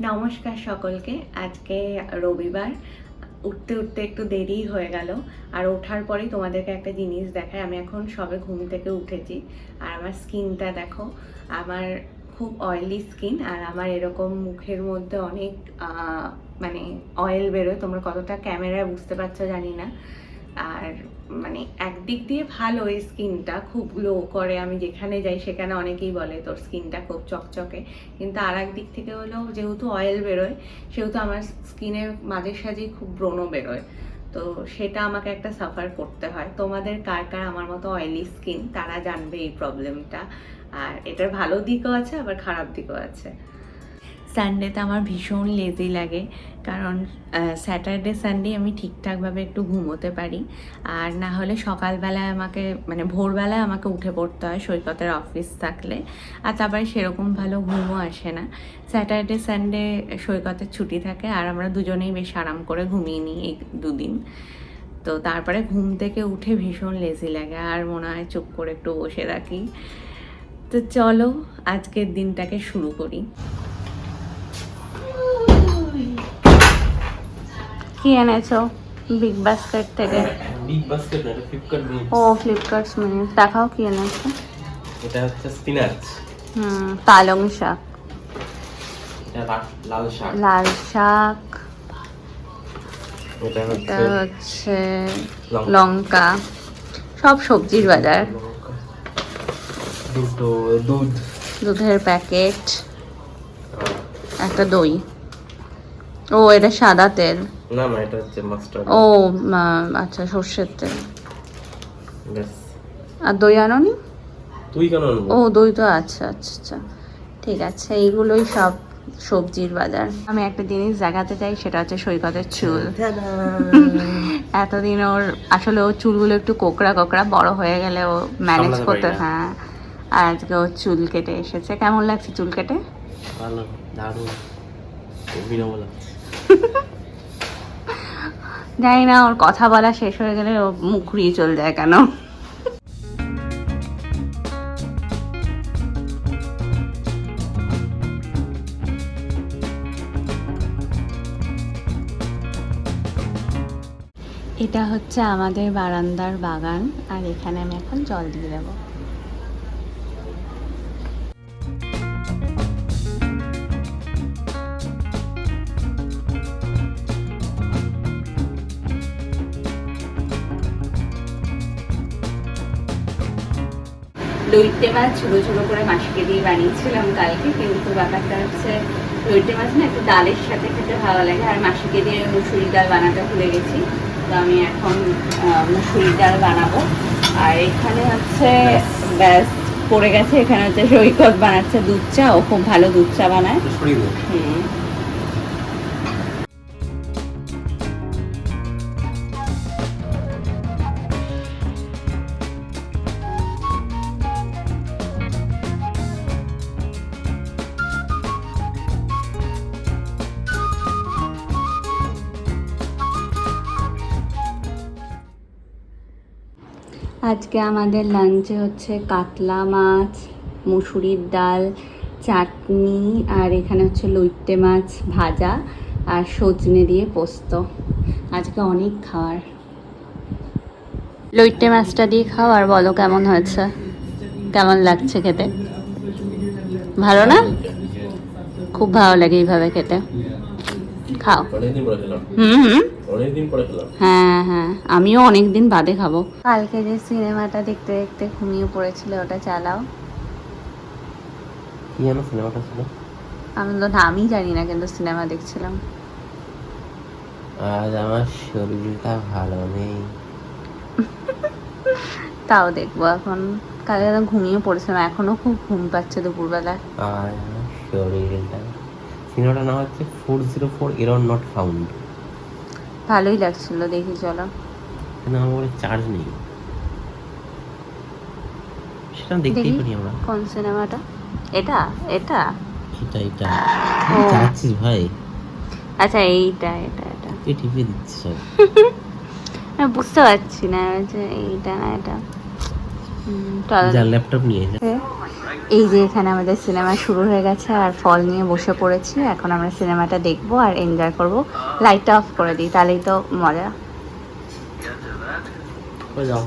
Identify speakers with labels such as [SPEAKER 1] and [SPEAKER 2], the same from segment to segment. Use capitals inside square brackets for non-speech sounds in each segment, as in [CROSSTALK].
[SPEAKER 1] নমস্কার সকলকে। আজকে রবিবার। উঠতে উঠতে একটু দেরি হয়ে গেল। আর ওঠার পরেই তোমাদেরকে একটা জিনিস দেখায় আমি এখন সবে ঘুম থেকে উঠেছি। আর আমার স্কিনটা দেখো, আমার খুব অয়েলি স্কিন আর আমার এরকম মুখের মধ্যে অনেক মানে অয়েল বেরোয়। তোমরা কতটা ক্যামেরায় বুঝতে পারছ জানি না। আর মানে একদিক দিয়ে ভালো এই স্কিনটা, খুব গ্লো করে। আমি যেখানে যাই সেখানে অনেকেই বলে, তোর স্কিনটা খুব চকচকে। কিন্তু আর দিক থেকে হলো যেহেতু অয়েল বেরোয়, সেহেতু আমার স্কিনের মাঝে সাঝেই খুব ব্রণ বেরোয়। তো সেটা আমাকে একটা সাফার করতে হয়। তোমাদের কার কার আমার মতো অয়েলি স্কিন তারা জানবে এই প্রবলেমটা আর এটার ভালো দিকও আছে, আবার খারাপ দিকও আছে। সানডেতে আমার ভীষণ লেজি লাগে। কারণ স্যাটারডে সানডে আমি ঠিকঠাকভাবে একটু ঘুমোতে পারি। আর না হলে সকালবেলায় আমাকে মানে ভোরবেলায় আমাকে উঠে পড়তে হয় সৈকতের অফিস থাকলে। আর তারপরে সেরকম ভালো ঘুমও আসে না। স্যাটারডে সানডে সৈকতের ছুটি থাকে আর আমরা দুজনেই বেশ আরাম করে ঘুমিয়ে নিই এই দুদিন। তো তারপরে ঘুম থেকে উঠে ভীষণ লেজি লাগে আর মনে হয় চুপ করে একটু বসে রাখি তো চলো, আজকের দিনটাকে শুরু করি। কি এনেছো? বিগ বাস্কেট থেকে।
[SPEAKER 2] বিগ বাস্কেট না এটা ফ্লিপকার্ট মিনিট
[SPEAKER 1] ও ফ্লিপকার্ট মিনিট দেখাও কি এনেছো।
[SPEAKER 2] এটা হচ্ছে স্পিনাচ
[SPEAKER 1] হুম পালং শাক।
[SPEAKER 2] লাল শাক।
[SPEAKER 1] লাল শাক।
[SPEAKER 2] এটা হচ্ছে লঙ্কা।
[SPEAKER 1] লঙ্কা। সব সবজির বাজার।
[SPEAKER 2] দুটো দুধ।
[SPEAKER 1] দুধের প্যাকেট। একটা দই। ও এটা সাদা তেল।
[SPEAKER 2] না না এটা হচ্ছে মাস্টার্ড
[SPEAKER 1] ও আচ্ছা সর্ষের তেল। আর দই আনোনি?
[SPEAKER 2] তুই কেন আনব?
[SPEAKER 1] ও দই তো আচ্ছা আচ্ছা আচ্ছা। ঠিক আছে এইগুলোই সব সবজির বাজার। আমি একটা জিনিস দেখাতে চাই সেটা হচ্ছে সৈকতের চুল। [LAUGHS] এতদিন ওর আসলে ওর চুলগুলো একটু কোকড়া কোকড়া বড় হয়ে গেলে ও ম্যানেজ করতে হ্যাঁ আর আজকে ওর চুল কেটে এসেছে। কেমন লাগছে চুল কেটে?
[SPEAKER 2] ভালো দারুণ।
[SPEAKER 1] জানি না, ওর কথা বলা শেষ হয়ে গেলে ও মুখ ঘুরিয়ে চলে যায় কেন? এটা হচ্ছে আমাদের বারান্দার বাগান, আর এখানে আমি এখন জল দিয়ে দেবো। লইটে মাছ ছোটো ছোটো করে মাসিকে দিয়ে বানিয়েছিলাম কালকে কিন্তু ব্যাপারটা হচ্ছে লইটে মাছ না একটু ডালের সাথে খেতে ভালো লাগে। আর মাসিকে দিয়ে মুসুরি ডাল বানাতে ভুলে গেছি তো আমি এখন মুসুরি ডাল বানাবো। আর এখানে হচ্ছে ব্যাস পড়ে গেছে এখানে হচ্ছে সৈকত বানাচ্ছে দুধ চা ও খুব ভালো দুধ চা বানায়। হুম। আজকে আমাদের লাঞ্চে হচ্ছে কাতলা মাছ মুসুরির ডাল চাটনি আর এখানে হচ্ছে লইট্টে মাছ ভাজা আর সজনে দিয়ে পোস্ত। আজকে অনেক খাওয়ার। লইট্টে মাছটা দিয়ে খাও আর বলো কেমন হয়েছে? কেমন লাগছে খেতে? ভালো না? খুব ভালো লাগে এইভাবে খেতে। খাও। হুম হুম।
[SPEAKER 2] অনেকদিন পরে খেলাম।
[SPEAKER 1] হ্যাঁ হ্যাঁ আমিও অনেক দিন বাদে খাব। কালকে যে সিনেমাটা দেখতে দেখতে ঘুমিয়ে পড়েছিল ওটা চালাও।
[SPEAKER 2] কি যেন সিনেমাটা ছিল?
[SPEAKER 1] আমি তো নামই জানি না কিন্তু সিনেমা দেখছিলাম।
[SPEAKER 2] আজ আমার শরীরটা ভালো নেই। [LAUGHS]
[SPEAKER 1] তাও দেখব এখন। কালকে তো ঘুমিয়ে পড়েছিলাম এখনও খুব ঘুম পাচ্ছে দুপুরবেলা।
[SPEAKER 2] আমার শরীরটা সিনেমাটার নাম হচ্ছে four zero four error not found
[SPEAKER 1] ভালোই লাগছিল দেখি চলো।
[SPEAKER 2] কিন্তু আমার চার্জ নেই। সেটা দেখতেই পারি আমরা।
[SPEAKER 1] কোন সিনেমাটা এটা? এটা?
[SPEAKER 2] এটা এটা।
[SPEAKER 1] ও।
[SPEAKER 2] চাচ্ছিস ভাই?
[SPEAKER 1] আচ্ছা এইটা এটা এটা।
[SPEAKER 2] তুই টিপে দিচ্ছিস
[SPEAKER 1] আমি [LAUGHS] বুঝতে পারছি না যে এইটা না এটা। চলো।
[SPEAKER 2] ল্যাপটপ নিয়ে।
[SPEAKER 1] এই যে এখানে আমাদের সিনেমা শুরু হয়ে গেছে আর ফল নিয়ে বসে পড়েছি। এখন আমরা সিনেমাটা দেখব আর এনজয় করব। লাইটটা অফ করে দিই তাহলেই তো মজা।
[SPEAKER 2] যাও।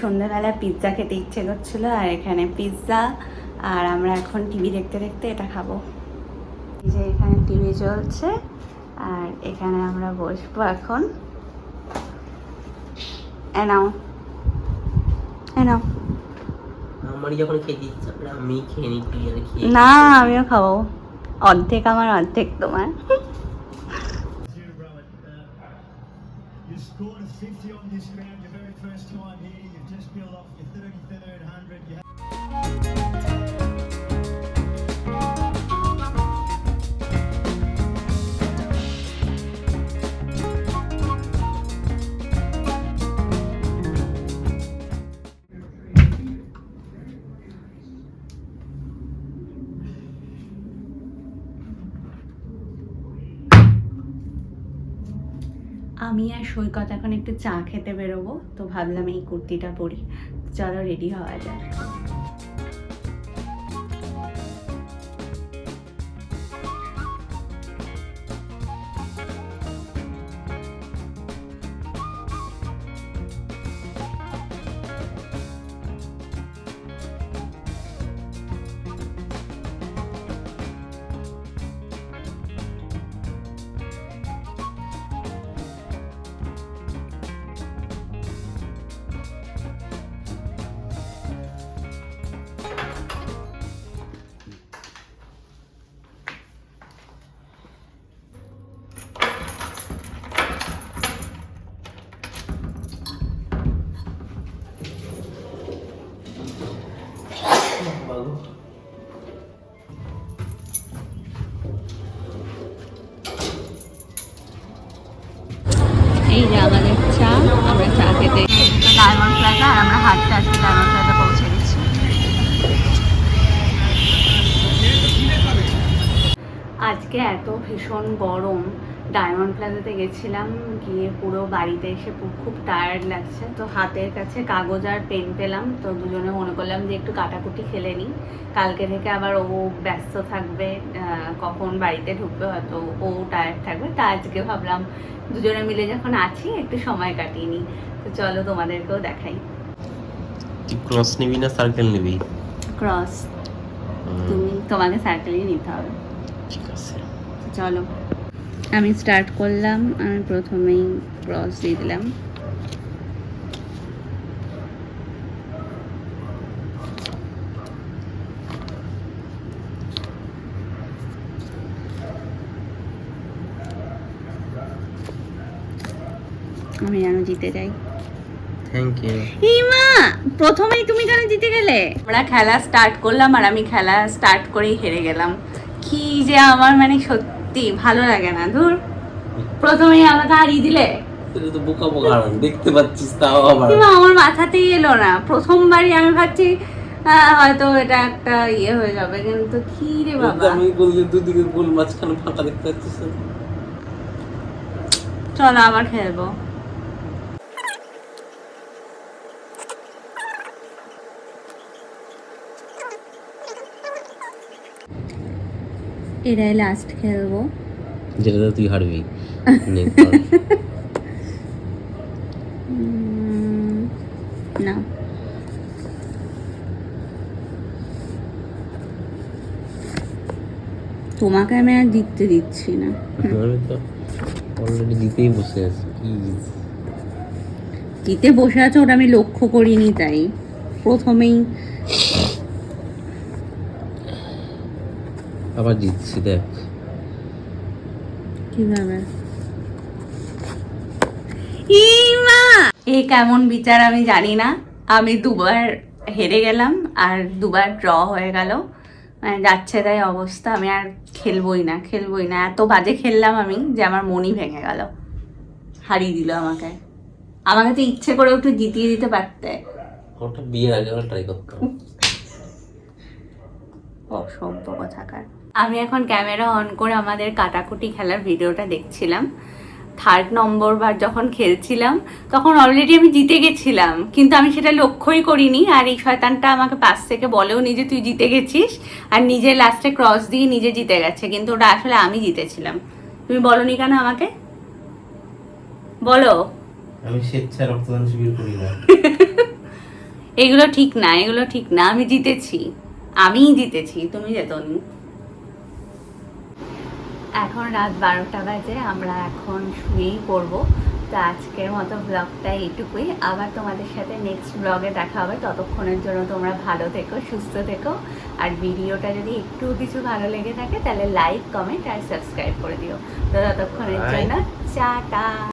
[SPEAKER 1] সন্ধ্যাবেলা পিৎজা খেতে ইচ্ছে করছিল আর এখানে পিৎজা আর আমরা এখন টিভি দেখতে দেখতে এটা খাব। এই যে এখানে টিভি চলছে আর এখানে আমরা বসবো এখন। এনাও এনাও
[SPEAKER 2] আমারই যখন খেতে ইচ্ছা করে আমি খেয়ে নি তুই আর খেয়ে
[SPEAKER 1] না আমিও খাব। অর্ধেক আমার অর্ধেক তোমার।
[SPEAKER 3] On this ground your very first time here. You've just built off your 33rd 100.
[SPEAKER 1] আমি আর সৈকত এখন একটু চা খেতে বেরোবো, তো ভাবলাম এই কুর্তিটা পরি। চলো রেডি হওয়া যাক। আজকে এত ভীষণ গরম। ডায়মন্ড প্লাজাতে গেছিলাম গিয়ে পুরো বাড়িতে এসে খুব টায়ার্ড লাগছে। তো হাতের কাছে কাগজ আর পেন পেলাম। তো দুজনে মনে করলাম যে একটু কাটাকুটি খেলে নিই। কালকে থেকে আবার ও ব্যস্ত থাকবে কখন বাড়িতে ঢুকবে হয়তো ও টায়ার্ড থাকবে। তা আজকে ভাবলাম দুজনে মিলে যখন আছি একটু সময় কাটিয়ে নিই। তো চলো তোমাদেরকেও দেখাই।
[SPEAKER 2] ক্রস নিবি না সার্কেল নিবি?
[SPEAKER 1] ক্রস তুমি তোমাকে সার্কেলই নিতে হবে।
[SPEAKER 2] ঠিক আছে।
[SPEAKER 1] চলো। আমি স্টার্ট করলাম আমি প্রথমেই ক্রস দিয়ে দিলাম। আমি যেন জিতে যাই।
[SPEAKER 2] থ্যাংক ইউ
[SPEAKER 1] হিমা প্রথমেই তুমি কেন জিতে গেলে? আমরা খেলা স্টার্ট করলাম আর আমি খেলা স্টার্ট করেই হেরে গেলাম। কি যে আমার মানে সত্যি ভালো লাগে না। ধুর প্রথমেই আমাকে হারিয়ে দিলে।
[SPEAKER 2] তুই তো বোকা বোকা দেখতে পাচ্ছিস তাও আবার।
[SPEAKER 1] আমার মাথাতেই এলো না। প্রথমবারই আমি ভাবছি হয়তো এটা একটা ইয়ে হয়ে যাবে কিন্তু কি রে বাবা।
[SPEAKER 2] আমি বললি দুদিকে গোল মাঝখানে ফাঁকা দেখতে পাচ্ছিস
[SPEAKER 1] চলো আবার খেলব। এটাই লাস্ট খেলব।
[SPEAKER 2] যেটাতে তুই হারবি। [LAUGHS] নে,
[SPEAKER 1] তোমাকে আমি আর জিততে দিচ্ছি না।
[SPEAKER 2] আমি তো অলরেডি জিতেই বসে আছি
[SPEAKER 1] জিতে বসে আছো ওটা আমি লক্ষ্য করিনি তাই। প্রথমেই
[SPEAKER 2] আবার জিতছি দেখ।
[SPEAKER 1] কীভাবে? ইমা এ কেমন বিচার আমি জানি না। আমি দুবার হেরে গেলাম আর দুবার ড্র হয়ে গেল। মানে যাচ্ছে তাই অবস্থা আমি আর খেলবই না খেলবই না। এত বাজে খেললাম আমি যে আমার মনই ভেঙে গেল। হারিয়ে দিল আমাকে। আমাকে তো ইচ্ছে করে একটু জিতিয়ে দিতে পারতে।
[SPEAKER 2] বিয়ের আগে ট্রাই করতাম
[SPEAKER 1] অসভ্য কথাকার। আমি এখন ক্যামেরা অন করে আমাদের কাটাকুটি খেলার ভিডিওটা দেখছিলাম। থার্ড নম্বর বার যখন খেলছিলাম তখন অলরেডি আমি জিতে গেছিলাম। কিন্তু আমি সেটা লক্ষ্যই করিনি। আর এই শয়তানটা আমাকে পাশ থেকে বলেও নিজে তুই জিতে গেছিস। আর নিজে লাস্টে ক্রস দিয়ে নিজে জিতে গেছে। কিন্তু ওটা আসলে আমি জিতেছিলাম। তুমি বলনি কেন আমাকে? বলো।
[SPEAKER 2] আমি স্বেচ্ছায় রক্তদান শিবির করি না। [LAUGHS]
[SPEAKER 1] এগুলো ঠিক না এগুলো ঠিক না। আমি জিতেছি। আমিই জিতেছি। তুমি যেতনি এখন রাত বারোটা বাজে আমরা এখন শুয়েই পড়ব। তো আজকের মতো ব্লগটা এইটুকুই। আবার তোমাদের সাথে নেক্সট ব্লগে দেখা হবে। ততক্ষণের জন্য তোমরা ভালো থেকো সুস্থ থেকো। আর ভিডিওটা যদি একটু কিছু ভালো লেগে থাকে তাহলে লাইক কমেন্ট আর সাবস্ক্রাইব করে দিও। তো ততক্ষণের জন্য চা চাটা